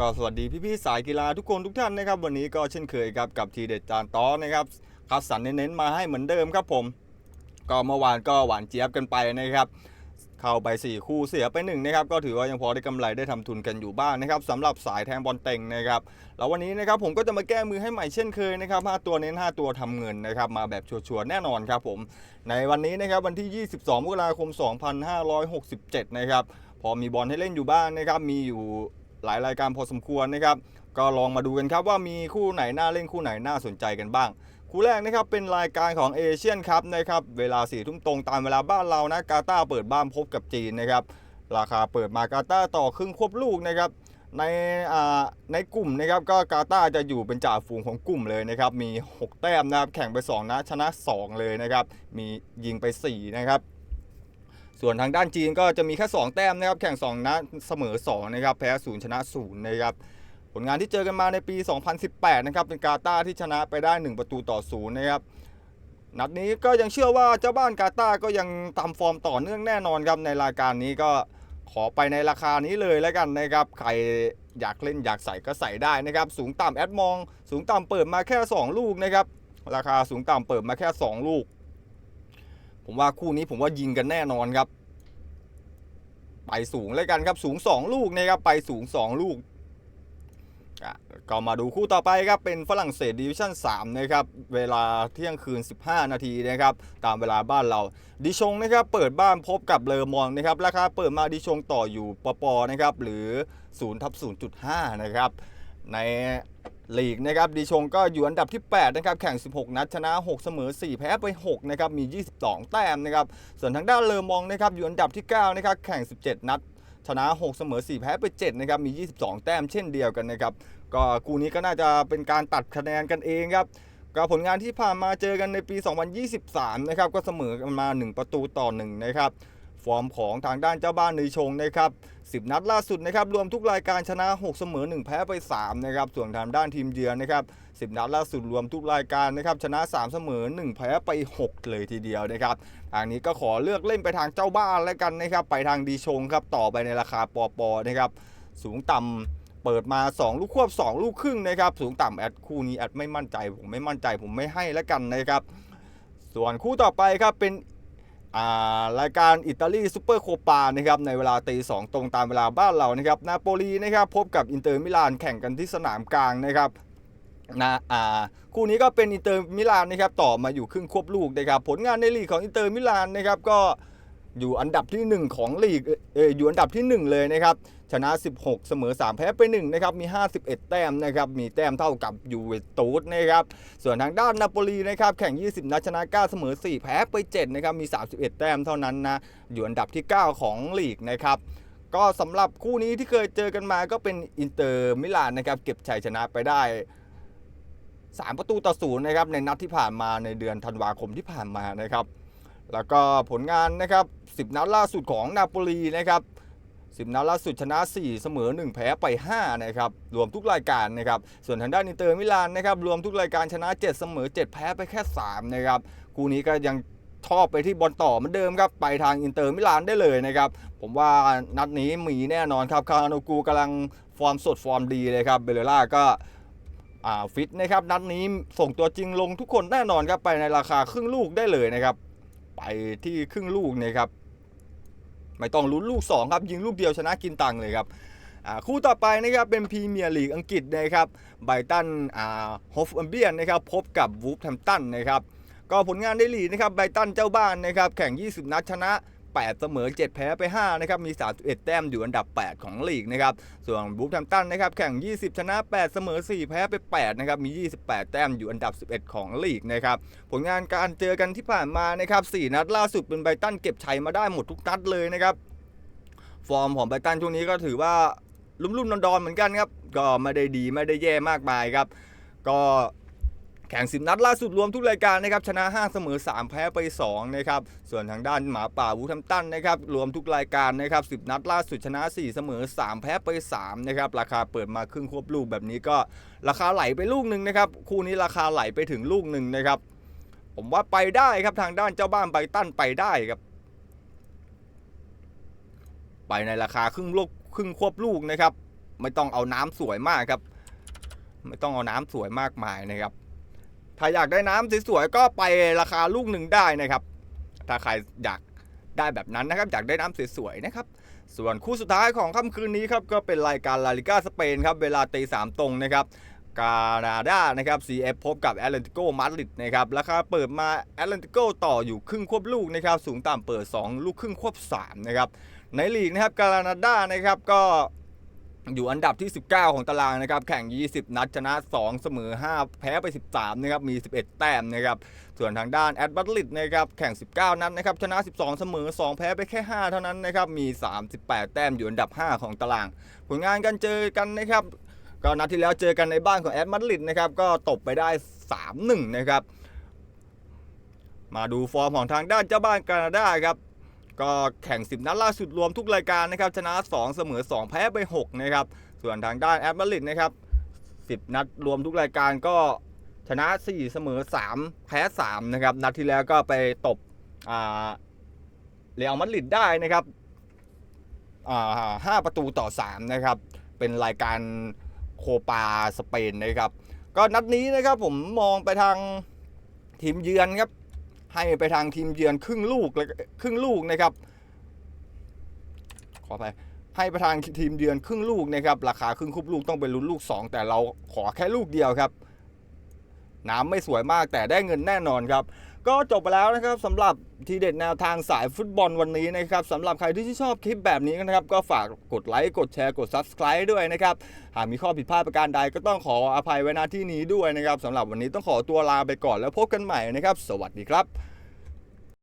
ก็สวัสดีพี่ๆสายกีฬาทุกคนทุกท่านนะครับ วันนี้ก็เช่นเคยครับกับทีเด็ดจานต้อนะครับคัดสรรเน้นๆมาให้เหมือนเดิมครับผม ก็เมื่อวานก็หวานเจี๊ยบกันไปนะครับ เข้าไป 4 คู่เสียไป1นะครับก็ถือว่ายังพอได้กำไรได้ทำทุนกันอยู่บ้างนะครับสำหรับสายแทงบอลเต็งนะครับแล้ววันนี้นะครับผมก็จะมาแก้มือให้ใหม่เช่นเคยนะครับ5ตัวเน้น 5 ตัวทำเงินนะครับมาแบบชัวร์ๆแน่นอนครับผม ในวันนี้นะครับวันที่ 22มกราคม 2567 นะครับพอมีบอลให้เล่นอยู่บ้างนะครับมีอยู่ หลายรายการพอสมควรนะครับ ก็ลองมาดูกันครับว่ามีคู่ไหนน่าเล่นคู่ไหนน่าสนใจกันบ้าง คู่แรกนะครับเป็นรายการของเอเชียนคัพนะครับเวลาสี่ทุ่มตรงตามเวลาบ้านเรานะกาตาเปิดบ้านพบกับจีนนะครับราคาเปิดมากาตาต่อครึ่งควบลูกนะครับในในกลุ่มนะครับก็กาตาจะอยู่เป็นจ่าฝูงของกลุ่มเลยนะครับมี 6 แต้มนะครับแข่งไป 2นะชนะ 2 เลยนะครับมียิงไป 4 นะครับ ส่วนทางด้านจีนก็จะมีแค่ 2 แต้มนะครับ แข่ง 2 นัดเสมอ 2 นะครับ แพ้ 0 ชนะ 0 นะครับ ผลงานที่เจอกันมาในปี 2018 นะครับ เป็นกาตาร์ที่ชนะไปได้ 1 ประตูต่อ 0 นะครับ นัดนี้ก็ยังเชื่อว่าเจ้าบ้านกาตาร์ก็ยังตามฟอร์มต่อเนื่องแน่นอนครับ ในรายการนี้ก็ขอไปในราคานี้เลยแล้วกันนะครับ ใครอยากเล่นอยากใส่ก็ใส่ได้นะครับ สูงต่ำแอดมอง สูงต่ำเปิดมาแค่ 2 ลูกนะครับ ราคาสูงต่ำเปิดมาแค่ 2 ลูก ผมว่าคู่นี้ผมว่ายิงกันแน่นอนครับ ไปสูงเลยกันครับสูง 2 ลูกนะครับไปสูง 2 ลูกก็มาดูคู่ต่อไปครับเป็นฝรั่งเศสดิวิชั่น3นะครับเวลาเที่ยงคืน 15 นาทีนะครับตามเวลาบ้านเราดิชงนะครับเปิดบ้านพบกับเลอมองนะครับราคาเปิดมาดิชงต่ออยู่ปปนะครับหรือ0ทับ0.5นะครับ ในลีกนะครับดิชงก็อยู่อันดับที่ 8 นะครับ แข่ง 16 นัดชนะ 6 เสมอ 4 แพ้ไป 6 นะครับ มี 22 แต้มนะครับ ส่วนทางด้านเลอมองนะครับ อยู่อันดับที่ 9 นะครับ แข่ง 17 นัด ชนะ 6 เสมอ 4 แพ้ไป 7 นะครับ มี 22 แต้มเช่นเดียวกันนะครับ ก็คู่นี้ก็น่าจะเป็นการตัดคะแนนกันเองครับก็ผลงานที่ผ่านมาเจอกันในปี 2023 นะครับ ก็เสมอกันมา 1 ประตูต่อ 1 นะครับ ฟอร์มของทางด้านเจ้าบ้านในชงนะครับ10 นัดล่าสุดนะครับรวมทุกรายการชนะ 6 เสมอ 1 แพ้ไป3นะครับส่วนทางด้านทีมเยือนนะครับ10 นัดล่าสุดรวมทุกรายการนะครับชนะ 3 เสมอ 1 แพ้ไป 6 เลยทีเดียวนะครับทางนี้ก็ขอเลือกเล่นไปทางเจ้าบ้านแล้วกันนะครับไปทางดีชงครับต่อไปในราคาปอปอนะครับสูงต่ำเปิดมา 2 ลูกควบ 2 ลูกครึ่งนะครับสูงต่ำแอดคู่นี้แอดไม่มั่นใจผมไม่มั่นใจผมไม่ให้แล้วกันนะครับส่วนคู่ต่อไปครับเป็น รายการอิตาลีซูเปอร์โคปานะครับในเวลาตีสองตรงตามเวลาบ้านเรานะครับนาโปลีนะครับพบกับอินเตอร์มิลานแข่งกันที่สนามกลางนะครับนะอ่าคู่นี้ก็เป็นอินเตอร์มิลานนะครับต่อมาอยู่ครึ่งควบลูกนะครับผลงานในลีกของอินเตอร์มิลานนะครับก็ อยู่อันดับที่ 1 ของลีกเอออยู่อันดับที่ 1 เลยนะครับ ชนะ 16 เสมอ 3 แพ้ไป1นะครับ มี 51 แต้มนะครับ มีแต้มเท่ากับยูเวนตุสนะครับ ส่วนทางด้านนาโปลีนะครับ แข่ง 20 นัดชนะ 9 เสมอ 4 แพ้ไป7นะครับ มี 31 แต้มเท่านั้นนะ อยู่อันดับที่ 9 ของลีกนะครับก็สำหรับคู่นี้ที่เคยเจอกันมาก็เป็นอินเตอร์มิลานนะครับ เก็บชัยชนะไปได้ 3 ประตูต่อศูนย์นะครับ ในนัดที่ผ่านมาในเดือนธันวาคมที่ผ่านมานะครับ แล้วก็ผลงานนะครับ 10 นัดล่าสุดของนาโปลีนะครับ 10 นัดล่าสุดชนะ 4 เสมอ 1 แพ้ไป 5 นะครับ รวมทุกรายการนะครับ ส่วนทางด้านอินเตอร์มิลานนะครับ รวมทุกรายการชนะ 7 เสมอ 7 แพ้ไปแค่ 3 นะครับ คู่นี้ก็ยังชอบไปที่บอลต่อเหมือนเดิมครับ ไปทางอินเตอร์มิลานได้เลยนะครับ ผมว่านัดนี้มีแน่นอนครับ คาราโนกูกำลังฟอร์มสดฟอร์มดีเลยครับ เบเลล่าก็ฟิตนะครับ นัดนี้ส่งตัวจริงลงทุกคนแน่นอนครับ ไปในราคาครึ่งลูกได้เลยนะครับ ไปที่ครึ่งลูกนะครับไม่ต้องลุ้นลูก 2 ครับ ยิงลูกเดียวชนะกินตังเลยครับคู่ต่อไปนะครับเป็นพรีเมียร์ลีกอังกฤษนะครับไบตันอ่าฮอฟอัมเบียนนะครับพบกับวูฟแฮมตันนะครับก็ผลงานในลีกนะครับไบตันเจ้าบ้านนะครับแข่ง 20 นัดชนะ 8 เสมอ 7 แพ้ไป 5 นะครับ มี 31 แต้มอยู่อันดับ 8 ของลีกนะครับ ส่วนบูฟแฮมตันนะครับ แข่ง 20 ชนะ 8 เสมอ 4 แพ้ไป 8 นะครับ มี 28 แต้มอยู่อันดับ 11 ของลีกนะครับ ผลงานการเจอกันที่ผ่านมานะครับ 4 นัดล่าสุดเป็นไบตันเก็บชัยมาได้หมดทุกนัดเลยนะครับ ฟอร์มของไบตันช่วงนี้ก็ถือว่าลุ่มๆดอนๆเหมือนกันครับ ก็ไม่ได้ดีไม่ได้แย่มากมายครับ ก็ แข่ง 10 นัดล่าสุดรวมทุกรายการนะครับชนะ 5 เสมอ 3 แพ้ไป2นะครับส่วนทางด้านหมาป่าวูทัมตันนะครับรวมทุกรายการนะครับ 10 นัดล่าสุดชนะ 4 เสมอ 3 แพ้ไป3นะครับราคาเปิดมาครึ่งควบลูกแบบนี้ก็ราคาไหลไปลูกหนึ่งนะครับคู่นี้ราคาไหลไปถึงลูกหนึ่งนะครับผมว่าไปได้ครับทางด้านเจ้าบ้านไบตันไปได้ครับไปในราคาครึ่งลูกครึ่งควบลูกนะครับ ไม่ต้องเอาน้ำสวยมากครับ ไม่ต้องเอาน้ำสวยมากมายนะครับ ถ้าอยากได้น้ำสวยๆก็ไปราคาลูกหนึ่งได้นะครับ ถ้าใครอยากได้แบบนั้นนะครับ อยากได้น้ำสวยๆนะครับ ส่วนคู่สุดท้ายของค่ำคืนนี้ครับก็เป็นรายการลาลิก้าสเปนครับเวลาตีสามตรงนะครับกานาดานะครับ CF พบกับแอตเลนติโกมาดริดนะครับ ราคาเปิดมาแอตเลนติโกต่ออยู่ครึ่งควบลูกนะครับ สูงต่ำเปิด 2 ลูกครึ่งควบ 3 นะครับ ในลีกนะครับกานาดานะครับก็ อยู่อันดับที่ 19 ของตารางนะครับแข่ง 20 นัดชนะ 2 เสมอ 5 แพ้ไป 13นะครับมี 11 แต้มนะครับส่วนทางด้านแอตบัตลิดนะครับแข่ง 19 นัดนะครับชนะ 12 เสมอ 2 แพ้ไปแค่ 5 เท่านั้นนะครับมี 38 แต้มอยู่อันดับ 5 ของตาราง ผลงานกันเจอกันนะครับก็นัดที่แล้วเจอกันในบ้านของแอตมาดริดนะครับก็ตบไปได้ 3-1 นะครับ มาดูฟอร์มของทางด้านเจ้าบ้านแคนาดาครับ ก็แข่ง 10 นัดล่าสุดรวมทุกรายการนะครับชนะ 2 เสมอ 2 แพ้ไป 6 นะครับ ส่วนทางด้านแอตมาดริดนะครับ 10 นัดรวมทุกรายการก็ชนะ 4 เสมอ 3 แพ้ 3 นะครับ นัดที่แล้วก็ไปตบอ่าเรอัลมาดริดได้นะครับอ่าห้าประตูต่อ 3 นะครับ เป็นรายการโคปาสเปนนะครับ ก็นัดนี้นะครับผมมองไปทางทีมเยือนครับ ให้ไปทางทีมเยือนครึ่งลูกเลยครึ่งลูกนะครับ ขอไปให้ประธานทีมเยือนครึ่งลูกนะครับ ราคาครึ่งคุบลูกต้องเป็นลุ้นลูก 2 แต่เราขอแค่ลูกเดียวครับ น้ำไม่สวยมากแต่ได้เงินแน่นอนครับ ก็จบไปแล้วนะครับสำหรับทีเด็ดแนวทางสายฟุตบอลวันนี้นะครับสำหรับใครที่ชอบคลิปแบบนี้นะครับ ก็ฝากกดไลค์กดแชร์กด Subscribe ด้วยนะครับ หากมีข้อผิดพลาดประการใดก็ต้องขออภัยไว้ณที่นี้ด้วยนะครับสำหรับวันนี้ต้องขอตัวลาไปก่อนแล้วพบกันใหม่นะครับ สวัสดีครับ